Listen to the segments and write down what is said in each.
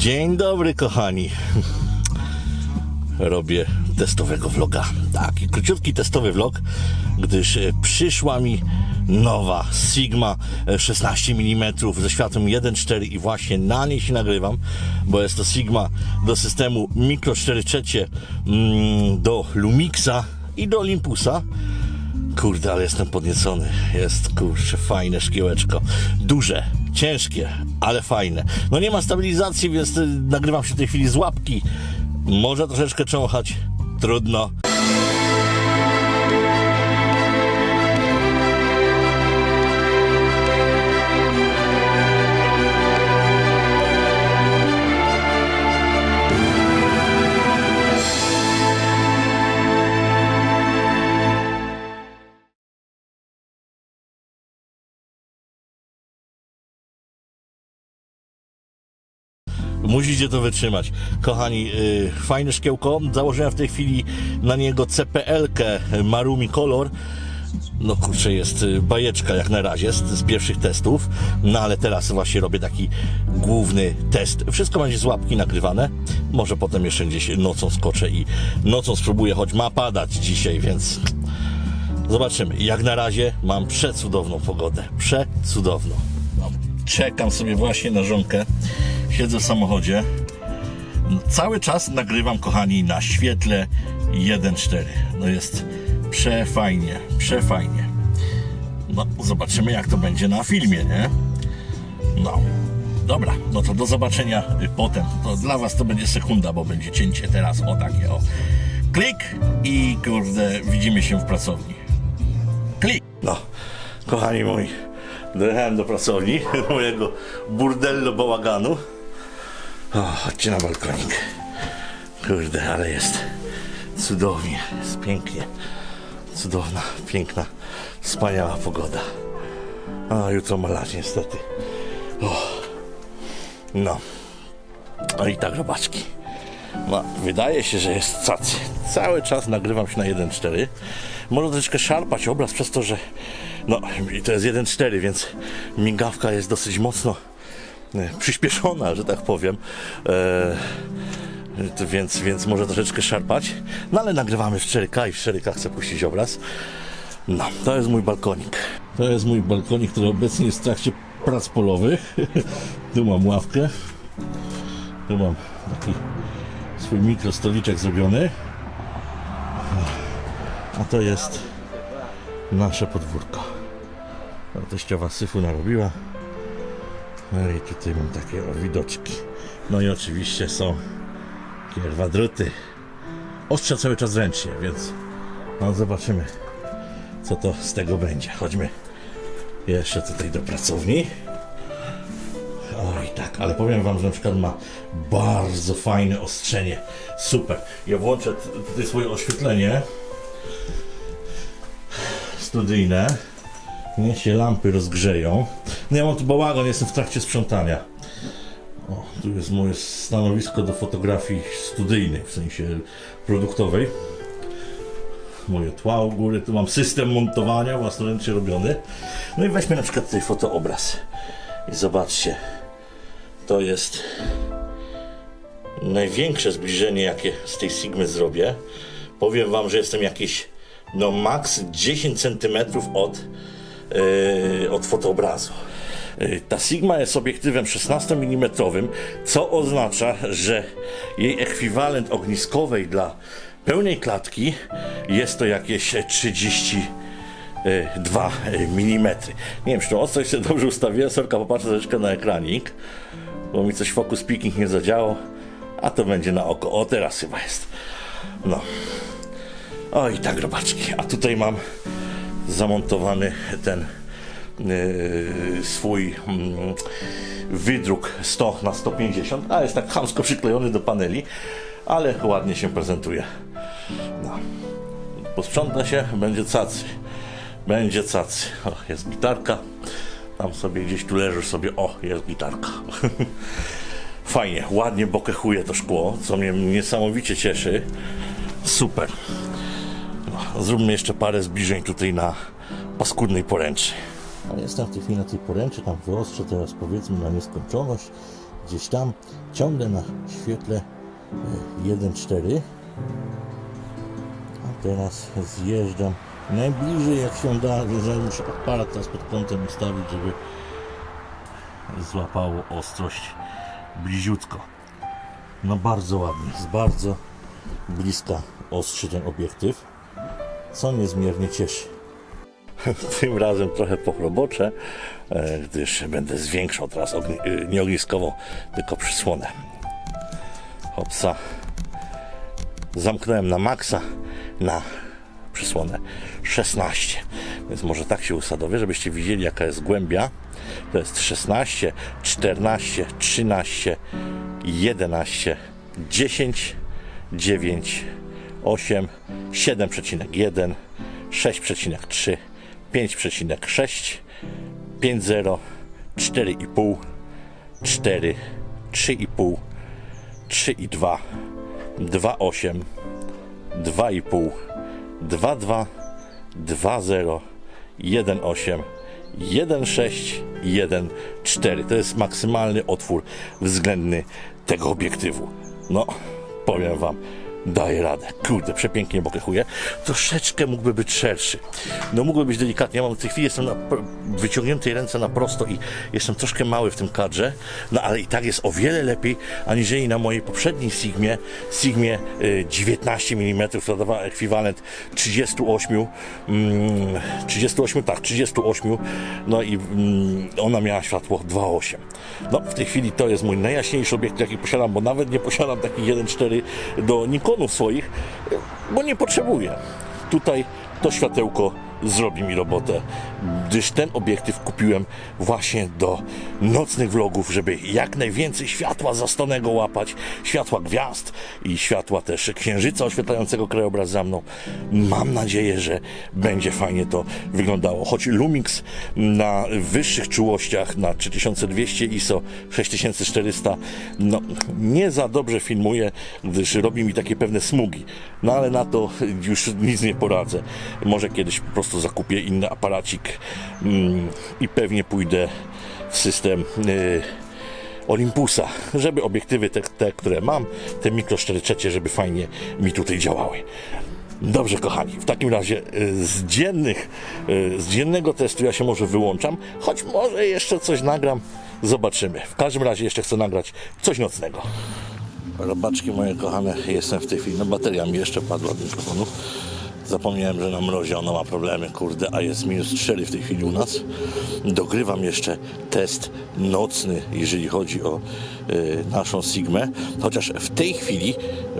Dzień dobry, kochani. Robię testowego vloga. Taki króciutki testowy vlog, gdyż e, przyszła mi nowa Sigma e, 16 mm ze światłem 1.4 i właśnie na niej się nagrywam, bo jest to Sigma do systemu Micro 4 trzecie, mm, do Lumixa i do Olympusa. Kurde, ale jestem podniecony. Jest, kurczę, fajne szkiełeczko. Duże, ciężkie, ale fajne. No nie ma stabilizacji, więc nagrywam się w tej chwili z łapki. Może troszeczkę cząchać. Trudno. Musicie to wytrzymać. Kochani, yy, fajne szkiełko. Założyłem w tej chwili na niego CPL-kę Marumi Color. No kurczę, jest y, bajeczka jak na razie z, z pierwszych testów. No ale teraz właśnie robię taki główny test. Wszystko będzie z łapki nagrywane. Może potem jeszcze gdzieś nocą skoczę i nocą spróbuję, choć ma padać dzisiaj, więc zobaczymy. Jak na razie mam przecudowną pogodę. Przecudowną. Czekam sobie właśnie na żonkę. Siedzę w samochodzie. Cały czas nagrywam, kochani, na świetle 1.4. No jest przefajnie, przefajnie. No, zobaczymy, jak to będzie na filmie, nie? No, dobra, no to do zobaczenia potem. To dla Was to będzie sekunda, bo będzie cięcie teraz o takie o. Klik i kurde, widzimy się w pracowni. Klik. No, kochani moi, dojechałem do pracowni, mojego burdello bałaganu. O, chodźcie na balkonik. Kurde, ale jest cudownie, jest pięknie. Cudowna, piękna, wspaniała pogoda. A jutro ma lać niestety. O. No. No i tak, robaczki. No, wydaje się, że jest cacy. Cały czas nagrywam się na 1.4. Może troszeczkę szarpać obraz przez to, że no i to jest 1.4, więc migawka jest dosyć mocno przyspieszona, że tak powiem. E, więc, więc może troszeczkę szarpać. No ale nagrywamy w 4K i w 4K chcę puścić obraz. No, to jest mój balkonik. To jest mój balkonik, który obecnie jest w trakcie prac polowych. tu mam ławkę. Tu mam taki swój mikrostoliczek zrobiony. A to jest nasze podwórko. Teściowa syfu narobiła. No i tutaj mam takie o, widoczki. No i oczywiście są kierwa druty. Ostrza cały czas ręcznie, więc no zobaczymy co to z tego będzie. Chodźmy jeszcze tutaj do pracowni. Oj tak, ale powiem wam, że na przykład ma bardzo fajne ostrzenie. Super. Ja włączę tutaj swoje oświetlenie studyjne. Niech się lampy rozgrzeją. No ja mam tu bałagan, jestem w trakcie sprzątania. O, tu jest moje stanowisko do fotografii studyjnej, w sensie produktowej. Moje tła u góry, tu mam system montowania własnoręcznie robiony. No i weźmy na przykład tutaj fotoobraz. I zobaczcie, to jest największe zbliżenie, jakie z tej Sigmy zrobię. Powiem Wam, że jestem jakieś no max 10 cm od, od fotoobrazu. Yy, Ta Sigma jest obiektywem 16 mm, co oznacza, że jej ekwiwalent ogniskowej dla pełnej klatki jest to jakieś 32 mm. Nie wiem, czy to ostro się dobrze ustawiłem, Sorka popatrzy troszeczkę na ekranik, bo mi coś focus picking nie zadziało, a to będzie na oko. O, teraz chyba jest. No. O i tak robaczki. A tutaj mam zamontowany ten yy, swój mm, wydruk 100 na 150, a jest tak chamsko przyklejony do paneli, ale ładnie się prezentuje. No. Posprząta się, będzie cacy. Będzie cacy. O, jest gitarka. Tam sobie gdzieś tu leży sobie. O, jest gitarka. Fajnie, ładnie bokehuje to szkło, co mnie niesamowicie cieszy. Super. Zróbmy jeszcze parę zbliżeń tutaj na paskudnej poręczy. A jestem w tej chwili na tej poręczy, tam wyostrzę teraz powiedzmy na nieskończoność. gdzieś tam. Ciągle na świetle e, 1.4. A teraz zjeżdżam najbliżej jak się da, że muszę aparat teraz pod kątem ustawić, żeby złapało ostrość bliziutko. No bardzo ładnie, jest bardzo bliska ostrzy ten obiektyw, co niezmiernie cieszy. Tym razem trochę pochrobocze, e, gdyż będę zwiększał teraz ogni- y, nie ogniskową, tylko przysłonę. Hopsa. Zamknąłem na maksa na przysłonę 16. Więc może tak się usadowię, żebyście widzieli jaka jest głębia. To jest 16, 14, 13, 11, 10, 9, 8, 7,1, 6,3, 5,6, 5,0, 4,5, 4, 3,5, 3,2, 2,8, 2,5, 2,2, 2,0, 1,8, 1,6, 1,4. To jest maksymalny otwór względny tego obiektywu. No, powiem Wam, daje radę. Kurde, przepięknie bokehuje. Troszeczkę mógłby być szerszy. No mógłby być delikatnie. Ja mam w tej chwili jestem na wyciągniętej ręce na prosto i jestem troszkę mały w tym kadrze, no ale i tak jest o wiele lepiej aniżeli na mojej poprzedniej Sigmie, Sigmie y, 19 mm, to dawała ekwiwalent 38, mm, 38, tak, 38, no i mm, ona miała światło 2,8. No w tej chwili to jest mój najjaśniejszy obiekt, jaki posiadam, bo nawet nie posiadam takich 1,4 do Nikonów swoich, bo nie potrzebuję. Tutaj to światełko zrobi mi robotę, gdyż ten obiektyw kupiłem właśnie do nocnych vlogów, żeby jak najwięcej światła zastonego łapać, światła gwiazd i światła też księżyca oświetlającego krajobraz za mną. Mam nadzieję, że będzie fajnie to wyglądało. Choć Lumix na wyższych czułościach, na 3200 ISO, 6400, no nie za dobrze filmuje, gdyż robi mi takie pewne smugi. No ale na to już nic nie poradzę. Może kiedyś po prostu zakupię inny aparacik mm, i pewnie pójdę w system y, Olympusa, żeby obiektywy te, te, które mam, te mikro 4 trzecie, żeby fajnie mi tutaj działały. Dobrze, kochani, w takim razie y, z dziennych, y, z dziennego testu ja się może wyłączam, choć może jeszcze coś nagram, zobaczymy. W każdym razie jeszcze chcę nagrać coś nocnego. Robaczki moje kochane, jestem w tej chwili, no bateria mi jeszcze padła od mikrofonu. Zapomniałem, że na mrozie ona ma problemy, kurde, a jest minus 4 w tej chwili u nas. Dogrywam jeszcze test nocny, jeżeli chodzi o naszą Sigmę, chociaż w tej chwili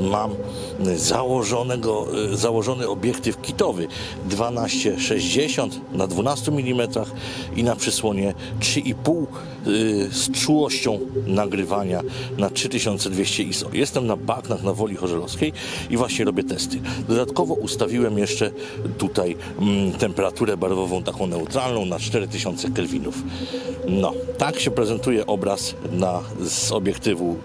mam założonego, y, założony obiektyw kitowy 1260 na 12 mm i na przysłonie 3,5 y, z czułością nagrywania na 3200 ISO. Jestem na Baknach na Woli Chorzelowskiej i właśnie robię testy. Dodatkowo ustawiłem jeszcze tutaj mm, temperaturę barwową taką neutralną na 4000 kelwinów. No, tak się prezentuje obraz na, z obiektywu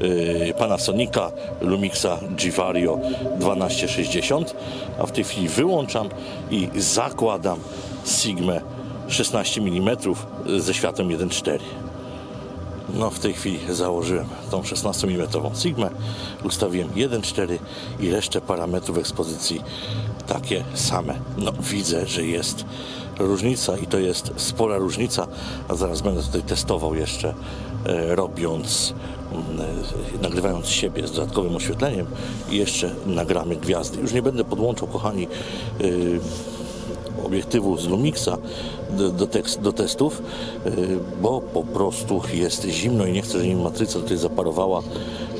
y, Panasonica Lumixa Givario 1260, a w tej chwili wyłączam i zakładam Sigmę 16 mm ze światłem 1.4. No w tej chwili założyłem tą 16 mm Sigmę, ustawiłem 1.4 i resztę parametrów ekspozycji takie same. No widzę, że jest różnica i to jest spora różnica, a zaraz będę tutaj testował jeszcze e, robiąc, mm, e, nagrywając siebie z dodatkowym oświetleniem i jeszcze nagramy gwiazdy. Już nie będę podłączał, kochani, y, obiektywu z Lumixa do, do, tekst, do testów, bo po prostu jest zimno i nie chcę, żeby mi matryca tutaj zaparowała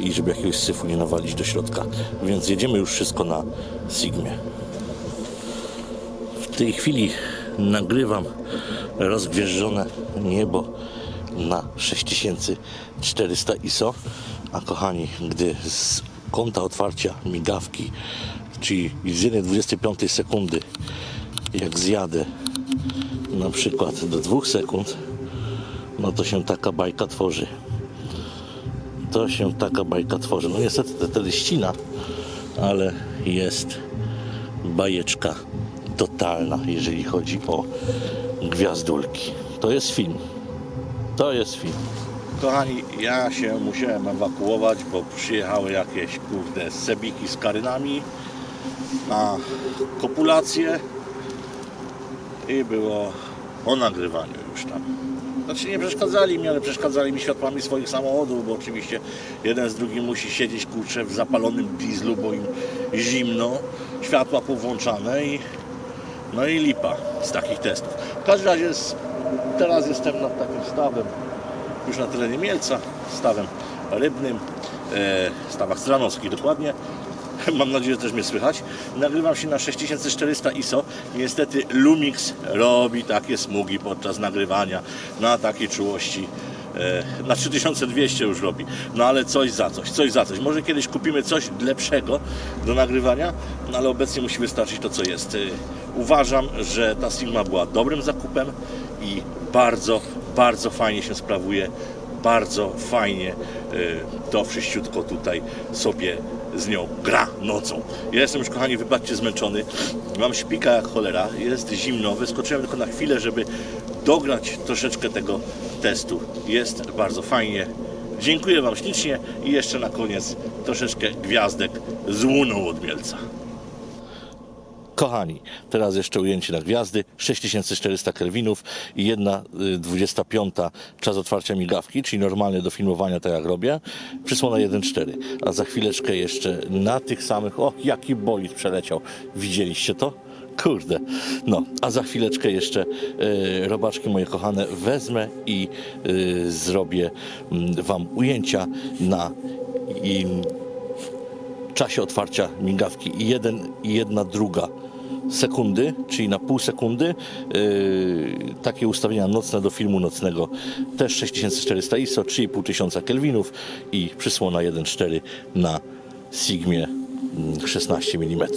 i żeby jakiegoś syfu nie nawalić do środka. Więc jedziemy już wszystko na Sigmie. W tej chwili nagrywam rozgwieżdżone niebo na 6400 ISO, a kochani, gdy z kąta otwarcia migawki, czyli z 1,25 sekundy, jak zjadę na przykład do 2 sekund, no to się taka bajka tworzy. To się taka bajka tworzy. No niestety to wtedy ścina, ale jest bajeczka totalna, jeżeli chodzi o gwiazdulki. To jest film. To jest film. Kochani, ja się musiałem ewakuować, bo przyjechały jakieś kurde sebiki z karynami na kopulację i było o nagrywaniu już tam. Znaczy nie przeszkadzali mi, ale przeszkadzali mi światłami swoich samochodów, bo oczywiście jeden z drugim musi siedzieć kurczę w zapalonym dieslu, bo im zimno, światła powłączane i no i lipa z takich testów. W każdym razie jest, teraz jestem nad takim stawem, już na terenie Mielca, stawem rybnym, e, stawach stranowskich dokładnie. Mam nadzieję, że też mnie słychać. Nagrywam się na 6400 ISO. Niestety Lumix robi takie smugi podczas nagrywania na takiej czułości. E, na 3200 już robi. No ale coś za coś, coś za coś. Może kiedyś kupimy coś lepszego do nagrywania, no ale obecnie musi wystarczyć to, co jest. E, Uważam, że ta Sigma była dobrym zakupem i bardzo, bardzo fajnie się sprawuje bardzo fajnie y, to wszyściutko tutaj sobie z nią gra nocą. Ja jestem już, kochani, wybaczcie, zmęczony. Mam śpika jak cholera, jest zimno. Wyskoczyłem tylko na chwilę, żeby dograć troszeczkę tego testu. Jest bardzo fajnie. Dziękuję Wam ślicznie i jeszcze na koniec troszeczkę gwiazdek z łuną od Mielca. Kochani, teraz jeszcze ujęcie na gwiazdy. 6400 kelwinów i jedna y, 25 czas otwarcia migawki, czyli normalnie do filmowania, tak jak robię. Przysłona 1.4. A za chwileczkę jeszcze na tych samych. O, jaki bolid przeleciał. Widzieliście to? Kurde. No, a za chwileczkę jeszcze y, robaczki moje kochane wezmę i y, zrobię mm, Wam ujęcia na i, czasie otwarcia migawki i jeden i jedna druga sekundy, czyli na pół sekundy. Yy, takie ustawienia nocne do filmu nocnego też 6400 ISO, 3500 Kelvinów i przysłona 1.4 na Sigmie 16 mm.